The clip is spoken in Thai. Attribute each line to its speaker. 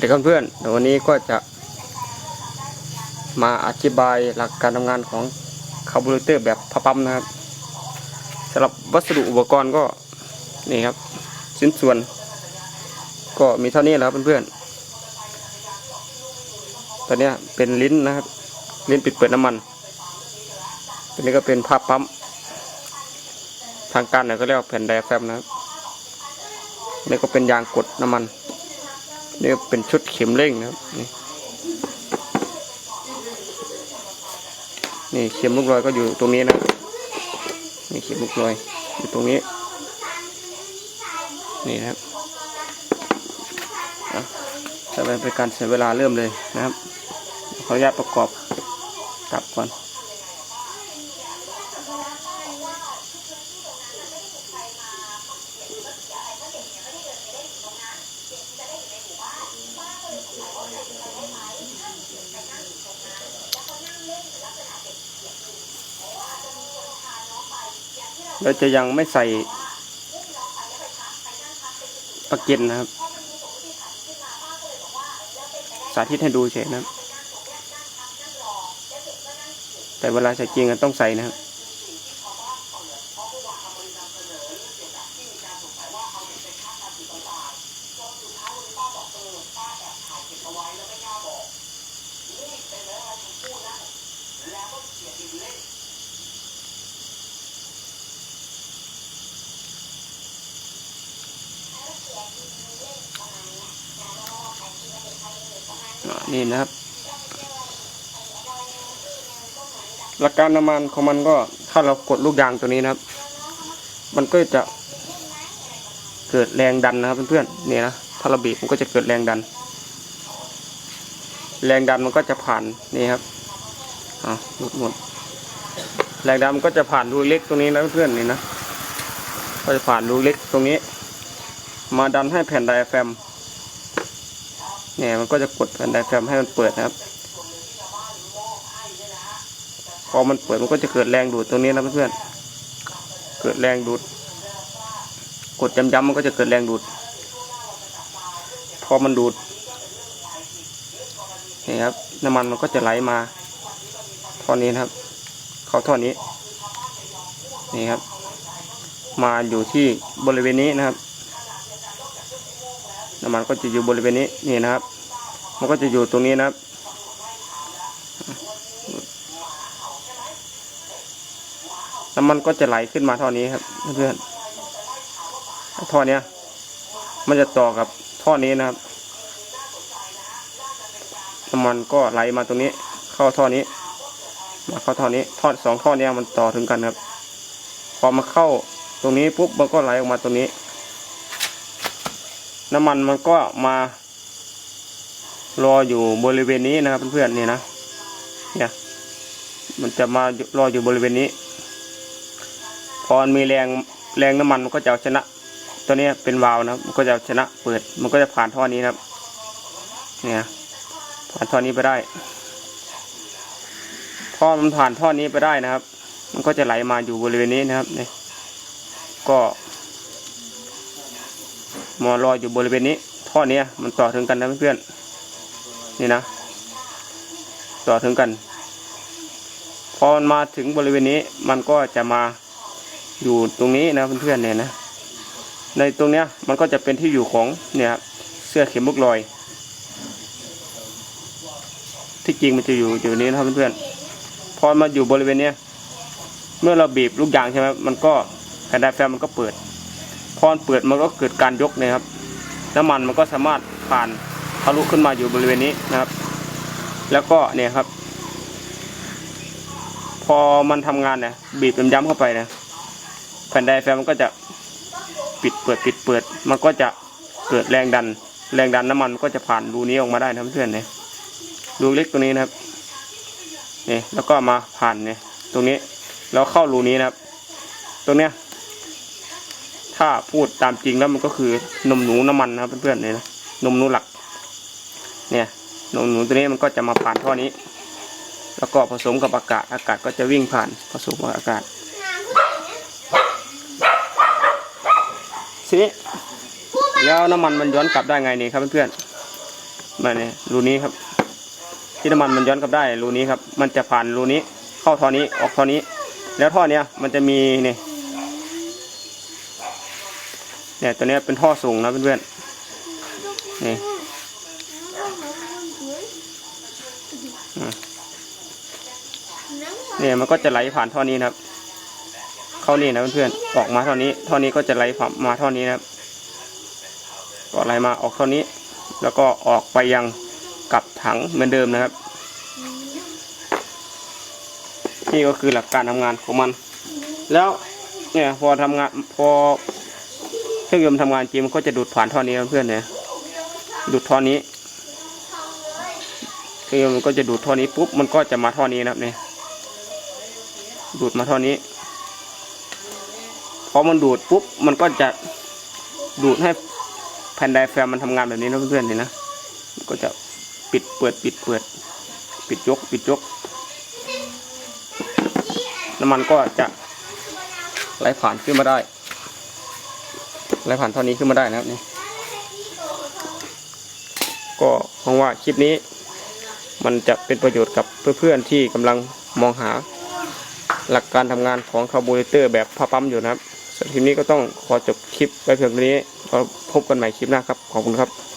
Speaker 1: สวัสดีครับเพื่อนวันนี้ก็จะมาอธิบายหลักการทำงานของคาร์บูเรเตอร์แบบพับปั๊มนะครับสำหรับวัสดุอุปกรณ์ก็นี่ครับชิ้นส่วน ก็มีเท่านี้และครับเพื่อนๆตัวนี้เป็นลิ้นนะครับ ลิ้นปิดเปิดน้ำมันตัวนี้ก็เป็นภาพปั๊มทางการเนี่ยก็เรียกว่าแผ่นไดอะแฟมนะครับนี่ก็เป็นยางกดน้ำมัน นี่เป็นชุดเข็มเร่งนะครับ นี่นี่เข็มลูกลอยก็อยู่ตรงนี้นะนี่เข็มลูกลอยอยู่ตรงนี้ นี่นะครับอะจะเป็นการเสียเวลาเริ่มเลยนะครับ ขออนุญาตประกอบกลับก่อน เราจะยังไม่ใส่ปลาเก็นนะครับ สาธิตให้ดูเฉยนะครับ แต่เวลาใส่จริงก็ต้องใส่นะครับ นี่นะครับ หลักการน้ำมันของมันก็ถ้าเรากดลูกยางตัวนี้นะครับ มันก็จะเกิดแรงดันนะครับเพื่อนๆเนี่ยนะถ้าเราบีบมันก็จะเกิดแรงดัน แรงดันมันก็จะผ่านนี่ครับอ่าหมดหมดแรงดันมันก็จะผ่านรูเล็กตรงนี้นะเพื่อนๆนี่นะก็จะผ่านรูเล็กตรงนี้ มาดันให้แผ่นไดอะแฟม เนี่ยมันก็จะกดแผ่นไดอะแฟมให้มันเปิดนะครับ พอมันเปิดมันก็จะเกิดแรงดูดตรงนี้นะเพื่อนๆเกิดแรงดูด กดย้ำๆมันก็จะเกิดแรงดูด พอมันดูดนี่ครับน้ำมันมันก็จะไหลมาท่อนี้นะครับ เข้าท่อนี้นี่ครับ มาอยู่ที่บริเวณนี้นะครับ มันก็จะอยู่บริเวณนี้นี่นะครับ มันก็จะอยู่ตรงนี้นะครับน้ำมันก็จะไหลขึ้นมาท่อนี้ครับเพื่อนท่อเนี้ย มันจะต่อกับท่อนี้นะครับน้ำมันก็ไหลมาตรงนี้ เข้าท่อนี้ มาเข้าท่อนี้ท่อสองท่อเนี้ยมันต่อถึงกันครับ พอมาเข้าตรงนี้ปุ๊บมันก็ไหลออกมาตรงนี้ น้ำมันมันก็มารออยู่บริเวณนี้นะครับเพื่อนๆนี่นะเนี่ยมันจะมารออยู่บริเวณนี้ พอมีแรงแรงน้ำมันมันก็จะเอาชนะ ตัวนี้เป็นวาล์วนะมันก็จะเอาชนะเปิด มันก็จะผ่านท่อนี้นะครับ เนี่ยผ่านท่อนี้ไปได้พอมันผ่านท่อนี้ไปได้นะครับ มันก็จะไหลมาอยู่บริเวณนี้นะครับเนี่ยก็ มอรออยู่บริเวณนี้ ท่อเนี้ยมันต่อถึงกันนะเพื่อนๆนี่นะ ต่อถึงกัน พอมันมาถึงบริเวณนี้มันก็จะมาอยู่ตรงนี้นะเพื่อนๆเนี่ยนะ ในตรงเนี้ยมันก็จะเป็นที่อยู่ของเนี่ยเสื้อเข็มบุกลอย ที่จริงมันจะอยู่อยู่นี้นะครับเพื่อนๆพอมาอยู่บริเวณเนี้ยเมื่อเราบีบลูกยางใช่ไหมมันก็แผ่นดอะแฟมมันก็เปิด พอนเปิดมันก็เกิดการยกนะครับ น้ำมันมันก็สามารถผ่านทะลุขึ้นมาอยู่บริเวณนี้นะครับ แล้วก็เนี่ยครับ พอมันทำงานเนี่ยบีบย้ำๆเข้าไปนะแผ่นไดแฟมมันก็จะปิดเปิดปิดเปิด มันก็จะเกิดแรงดัน แรงดันน้ำมันก็จะผ่านรูนี้ออกมาได้นะเพื่อนเนี่ยรูเล็กตัวนี้นะครับนี่แล้วก็มาผ่านเนี่ยตรงนี้แล้วเข้ารูนี้นะครับ ตรงเนี้ย ถ้าพูดตามจริงแล้วมันก็คือนมหนูน้ำมันนะครับเพื่อนๆเนี่ยนะนมหนูหลัก เนี่ยนมหนูตัวนี้มันก็จะมาผ่านท่อนี้ แล้วก็ผสมกับอากาศอากาศก็จะวิ่งผ่านผสมกับอากาศทีนี้แล้วน้ำมันมันย้อนกลับได้ไงนี่ครับเพื่อนมาเนี่ยรูนี้ครับ ที่น้ำมันมันย้อนกลับได้รูนี้ครับ มันจะผ่านรูนี้เข้าท่อนี้ออกท่อนี้ แล้วท่อเนี้ยมันจะมีเนี่ย เนี่ยตัวเนี้ยเป็นท่อส่งนะเพื่อนๆนี่เนี่ยมันก็จะไหลผ่านท่อนี้นะครับ เข้านี่นะเพื่อนๆออกมาท่อนี้ ท่อนี้ก็จะไหลผ่านมาท่อนี้นะครับก็ไหลมาออกท่อนี้ แล้วก็ออกไปยังกลับถังเหมือนเดิมนะครับ นี่ก็คือหลักการทำงานของมัน แล้วเนี่ยพอทำงานพอ เครื่องยนต์ทำงานจริงมันก็จะดูดผ่านท่อนี้เพื่อนเนี่ยดูดท่อนี้เครื่องยนต์มันก็จะดูดท่อนี้ปุ๊บมันก็จะมาท่อนี้นะครับเนี่ยดูดมาท่อนี้พอมันดูดปุ๊บมันก็จะดูดให้แผ่นไดแฟมมันทำงานแบบนี้นะเพื่อนๆเห็นนะมันก็จะปิดเปิดปิดเปิด ปิดยก ปิดยกน้ำมันก็จะไหลผ่านขึ้นมาได้ ไรผ่านเท่านี้ขึ้นมาได้นะครับนี่ก็หวังว่าคลิปนี้ มันจะเป็นประโยชน์กับเพื่อนๆที่กำลังมองหา หลักการทำงานของคาร์บูเรเตอร์แบบผ้าปั๊มอยู่นะครับสำหรับคลิปนี้ก็ต้องขอจบคลิปไว้เพียงเท่านี้พบกันใหม่คลิปหน้าครับ ขอบคุณครับ